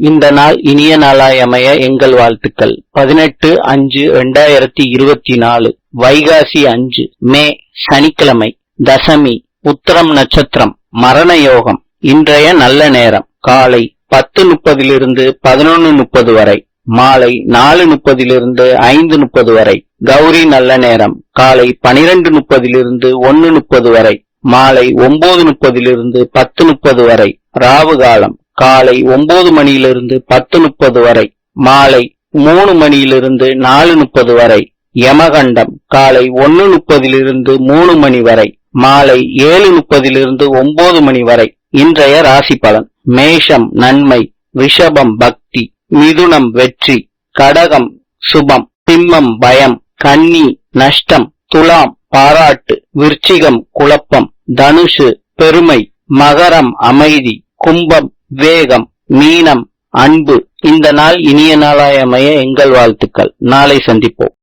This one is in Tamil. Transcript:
இந்த நாள் இனிய நாளாய் அமைய எங்கள் வாழ்த்துக்கள். பதினெட்டு அஞ்சு ரெண்டாயிரத்தி இருபத்தி நாலு வைகாசி அஞ்சு மே சனிக்கிழமை தசமி உத்தரம் நட்சத்திரம் மரண யோகம் இன்றைய நல்ல நேரம். காலை பத்து முப்பதிலிருந்து பதினொன்னு முப்பது வரை மாலை நாலு முப்பதிலிருந்து ஐந்து முப்பது வரை கௌரி நல்ல நேரம். காலை பனிரெண்டு முப்பதிலிருந்து ஒன்னு முப்பது வரை மாலை ஒன்பது முப்பதிலிருந்து பத்து முப்பது வரை ராவு காலம் காலை ஒன்பது மணியிலிருந்து பத்து முப்பது வரை மாலை மூணு மணியிலிருந்து நாலு முப்பது வரை யமகண்டம் காலை ஒன்னு முப்பதிலிருந்து மூணு மணி வரை மாலை ஏழு முப்பதிலிருந்து ஒன்பது மணி வரை இன்றைய ராசி பலன். மேஷம் நன்மை ரிஷபம் பக்தி மிதுனம் வெற்றி கடகம் சுபம் சிம்மம் பயம் கன்னி நஷ்டம் துலாம் பாராட்டு விருச்சிகம் குழப்பம் தனுஷு பெருமை மகரம் அமைதி கும்பம் வேகம் மீனம் அன்பு. இந்த நாள் இனிய நாளாயமைய எங்கள் வாழ்த்துக்கள். நாளை சந்திப்போம்.